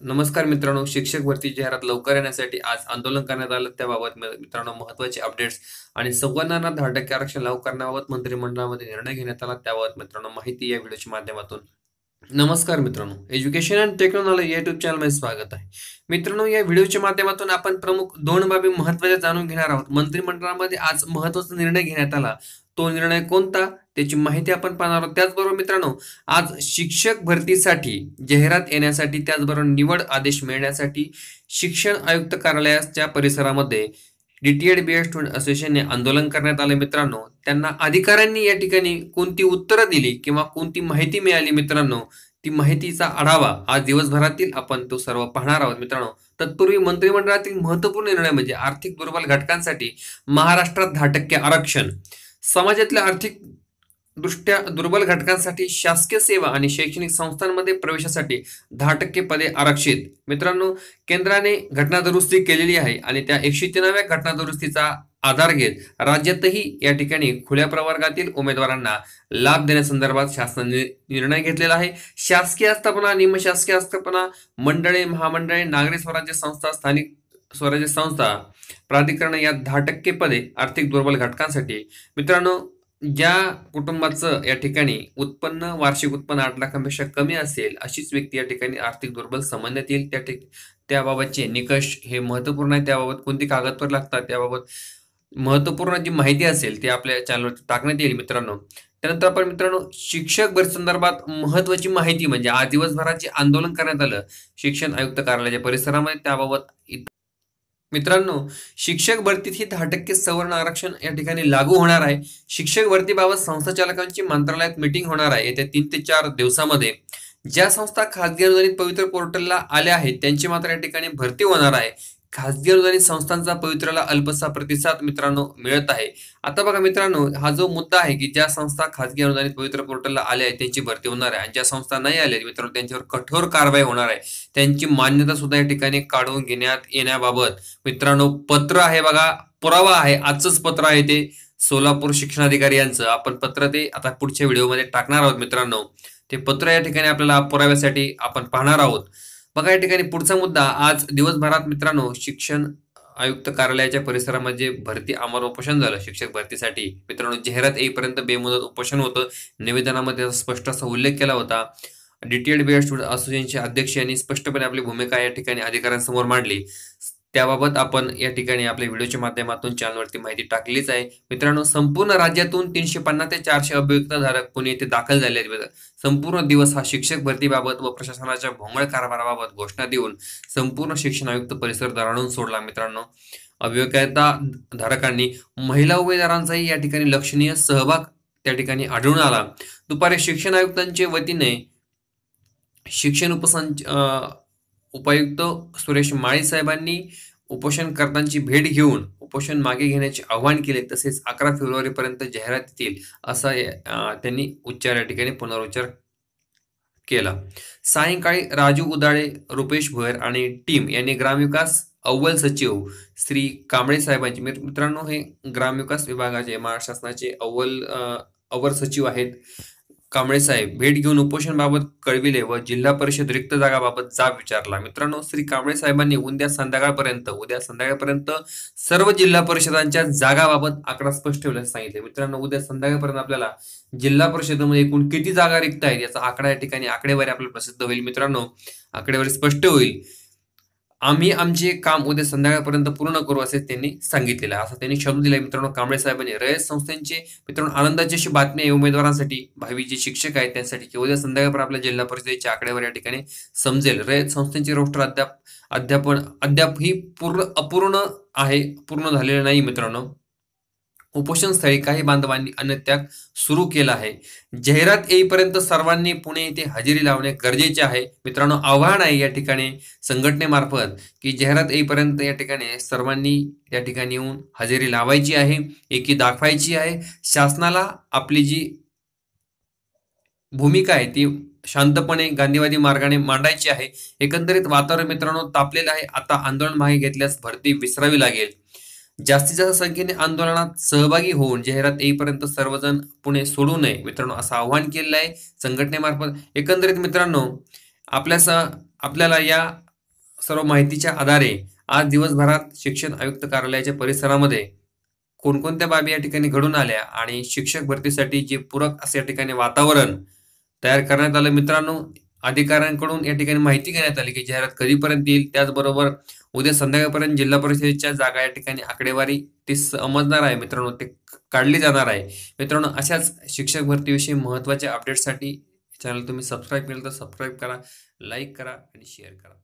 नमस्कार मित्रांनो शिक्षक भरती जाहिरात लवकर येण्यासाठी आज आंदोलन करण्यात आलं. त्याबाबत मित्रांनो महत्त्वाचे अपडेट्स आणि सव्वांना दहा टक्के आरक्षण लागू करण्याबाबत मंत्रिमंडळामध्ये निर्णय घेण्यात आला. त्याबाबत मित्रांनो माहिती या व्हिडिओच्या माध्यमातून. नमस्कार मित्रांनो एज्युकेशन अँड टेक्नॉलॉजी या युट्यूब चॅनलमध्ये स्वागत आहे. मित्रांनो या व्हिडिओच्या माध्यमातून आपण प्रमुख दोन बाबी महत्त्वाच्या जाणून घेणार आहोत. मंत्रिमंडळामध्ये आज महत्त्वाचा निर्णय घेण्यात आला. तो निर्णय कोणता? त्याची माहिती आपण पाहणार आहोत. त्याचबरोबर मित्रांनो आज शिक्षक भरतीसाठी जाहिरात येण्यासाठी त्याचबरोबर निवड आदेश मिळण्यासाठी शिक्षण आयुक्त कार्यालयाच्या परिसरामध्ये डीटीएड बी एड स्टुडंट असोसिएशनने आंदोलन करण्यात आले मित्रांनो. त्यांना अधिकाऱ्यांनी या ठिकाणी कोणती उत्तरं दिली किंवा कोणती माहिती मिळाली मित्रांनो ती माहितीचा आढावा आज दिवसभरातील आपण तो सर्व पाहणार आहोत मित्रांनो. तत्पूर्वी मंत्रिमंडळातील महत्त्वपूर्ण निर्णय म्हणजे आर्थिक दुर्बल घटकांसाठी महाराष्ट्रात दहा टक्के आरक्षण. समाजातल्या आर्थिक दृष्ट्या दुर्बल घटकांसाठी शासकीय सेवा आणि शैक्षणिक संस्थांमध्ये प्रवेशासाठी दहा टक्के पदे आरक्षित. मित्रांनो केंद्राने घटना दुरुस्ती केलेली आहे आणि त्या एकशे तीनाव्या घटना दुरुस्तीचा आधार घेत राज्यातही या ठिकाणी खुल्या प्रवर्गातील उमेदवारांना लाभ देण्यासंदर्भात शासनाने निर्णय घेतलेला आहे. शासकीय आस्थापना निमशासकीय आस्थापना मंडळे महामंडळे नागरी स्वराज्य संस्था स्थानिक स्वराज्य संस्था प्राधिकरण या दहा टक्के पदे आर्थिक दुर्बल घटकांसाठी मित्रांनो ज्या कुटुंबाचं या ठिकाणी उत्पन्न वार्षिक उत्पन्न आठ लाखांपेक्षा कमी असेल अशीच व्यक्ती या ठिकाणी आर्थिक दुर्बल समजण्यात येईल. त्या ठिक त्याबाबतचे निकष हे महत्त्वपूर्ण आहे. त्याबाबत कोणती कागदपत्र लागतात? त्याबाबत महत्त्वपूर्ण जी माहिती असेल ती आपल्या चॅनलवरती टाकण्यात येईल मित्रांनो. त्यानंतर आपण मित्रांनो शिक्षक भरती संदर्भात महत्वाची माहिती म्हणजे आज दिवसभराचे आंदोलन करण्यात आलं. शिक्षण आयुक्त कार्यालयाच्या परिसरामध्ये त्याबाबत मित्रांनो शिक्षक भरतीत ही दहा टक्के सवर्ण आरक्षण या ठिकाणी लागू होणार आहे. शिक्षक भरतीबाबत संस्था चालकांची मंत्रालयात मीटिंग होणार आहे येत्या तीन ते चार दिवसामध्ये. ज्या संस्था खासगी अनुदानित पवित्र पोर्टलला आल्या आहेत त्यांची मात्र या ठिकाणी भरती होणार आहे. खासगी अनुदानित संस्थांचा पवित्रला अल्पसा प्रतिसाद मित्रांनो मिळत आहे. आता बघा मित्रांनो हा जो मुद्दा आहे की ज्या संस्था खासगी अनुदानित पवित्र पोर्टलला आल्या आहेत त्यांची भरती होणार आहे. आणि ज्या संस्था नाही आल्या मित्रांनो त्यांच्यावर कठोर कारवाई होणार आहे. त्यांची मान्यता सुद्धा या ठिकाणी काढून घेण्यात येण्याबाबत मित्रांनो पत्र आहे बघा पुरावा आहे. आजच पत्र आहे ते. सोलापूर शिक्षणाधिकारी यांचं. आपण पत्र ते आता पुढच्या व्हिडिओमध्ये टाकणार आहोत मित्रांनो. ते पत्र या ठिकाणी आपल्याला पुराव्यासाठी आपण पाहणार आहोत. बघा या ठिकाणी पुढचा मुद्दा. आज दिवसभरात मित्रांनो शिक्षण आयुक्त कार्यालयाच्या परिसरामध्ये भरती अमर उपोषण झालं. शिक्षक भरतीसाठी मित्रांनो जाहिरात येईपर्यंत बेमुदत उपोषण होतं. निवेदनामध्ये स्पष्ट असा उल्लेख केला होता. डीटीएड बी एड स्टुडंट असोसिएशनचे अध्यक्ष यांनी स्पष्टपणे आपली भूमिका या ठिकाणी अधिकाऱ्यांसमोर मांडली. त्याबाबत आपण या ठिकाणी आपल्या व्हिडिओच्या माध्यमातून चॅनलवरती माहिती टाकलीच आहे. मित्रांनो संपूर्ण राज्यातून तीनशे पन्नास ते चारशे अभियुक्तधारक पुणे येथे दाखल झाले आहेत. संपूर्ण दिवस हा शिक्षक भरतीबाबत व प्रशासनाच्या भोंगळ कारभाराबाबत घोषणा देऊन संपूर्ण शिक्षण आयुक्त परिसर दराडून सोडला मित्रांनो. अभियोग्यता धारकांनी महिला उमेदवारांचाही या ठिकाणी लक्षणीय सहभाग त्या ठिकाणी आढळून आला. दुपारी शिक्षण आयुक्तांच्या वतीने शिक्षण उपसंच अं, उपायुक्त सुरेश माळी साहेबांनी उपोषणकर्त्यांची भेट घेऊन उपोषण मागे घेण्याचे आवाहन केले तसेच अकरा फेब्रुवारीपर्यंत जाहिरात येतील असा त्यांनी उच्चार या ठिकाणी पुनरुच्चार केला. सायंकाळी राजू उदाळे रुपेश भोयर आणि टीम यांनी ग्रामविकास अव्वल सचिव श्री कांबळे साहेबांचे मित्र- मित्रांनो हे ग्रामविकास विभागाचे महाराष्ट्र शासनाचे अव्वल अवर सचिव आहेत. कांबळे साहेब भेट घेऊन उपोषणबाबत कळविले व जिल्हा परिषद रिक्त जागाबाबत जाब विचारला. मित्रांनो श्री कांबळे साहेबांनी उद्या संध्याकाळपर्यंत उद्या संध्याकाळपर्यंत सर्व जिल्हा परिषदांच्या जागाबाबत आकडा स्पष्ट ठेवल्याचे सांगितले. मित्रांनो उद्या संध्याकाळपर्यंत आपल्याला जिल्हा परिषदेमध्ये एकूण किती जागा रिक्त आहेत याचा आकडा या ठिकाणी आकडेवारी आपल्याला प्रसिद्ध होईल. मित्रांनो आकडेवारी स्पष्ट होईल. आम्ही आमचे काम उद्या संध्याकाळपर्यंत पूर्ण करू असे त्यांनी सांगितलेलं आहे. असं त्यांनी शब्द दिला मित्रांनो कांबळे साहेबांनी रयत संस्थेचे मित्रांनो आनंदाची अशी बातमी आहे उमेदवारांसाठी. भावी जे शिक्षक आहेत त्यांसाठी की उद्या संध्याकाळपर्यंत आपल्या जिल्हा परिषदेच्या आकडेवारी या ठिकाणी समजेल. रयत संस्थेचे रोस्टर अद्याप अध्यापन अद्याप ही पूर्ण अपूर्ण आहे पूर्ण झालेलं नाही मित्रांनो. उपोषण स्थळी काही बांधवांनी अन्नत्याग सुरू केला आहे. जाहिरात येईपर्यंत सर्वांनी पुणे येथे हजेरी लावणे गरजेचे आहे. मित्रांनो आव्हान आहे या ठिकाणी संघटनेमार्फत की जाहिरात येईपर्यंत या ठिकाणी सर्वांनी या ठिकाणी येऊन हजेरी लावायची आहे एकी दाखवायची आहे. शासनाला आपली जी भूमिका आहे ती शांतपणे गांधीवादी मार्गाने मांडायची आहे. एकंदरीत वातावरण मित्रांनो तापलेलं आहे. आता आंदोलन मागे घेतल्यास भरती विसरावी लागेल. जास्तीत जास्त संख्येने आंदोलनात सहभागी होऊन जाहिरात येईपर्यंत सर्वजण पुणे सोडू नये. मित्रांनो असं आव्हान केलेलं आहे संघटनेमार्फत. एकंदरीत मित्रांनो आपल्या आपल्याला या सर्व माहितीच्या आधारे आज दिवसभरात शिक्षण आयुक्त कार्यालयाच्या परिसरामध्ये कोणकोणत्या बाबी या ठिकाणी घडून आल्या आणि शिक्षक भरतीसाठी जे पूरक असे या ठिकाणी वातावरण तयार करण्यात आलं मित्रांनो अधिकाऱ्यांकडून या ठिकाणी माहिती घेण्यात आली की जाहिरात कधीपर्यंत येईल त्याचबरोबर उद्या संध्याकाळपर्यंत जिल्हा परिषदेच्या जागा या ठिकाणी आकडेवारी ती समजणार आहे. मित्रांनो ते काढली जाणार आहे. मित्रांनो अशाच शिक्षक भरतीविषयी महत्त्वाच्या अपडेटसाठी चॅनल तुम्ही सबस्क्राईब केलं तर सबस्क्राईब करा लाईक करा आणि शेअर करा.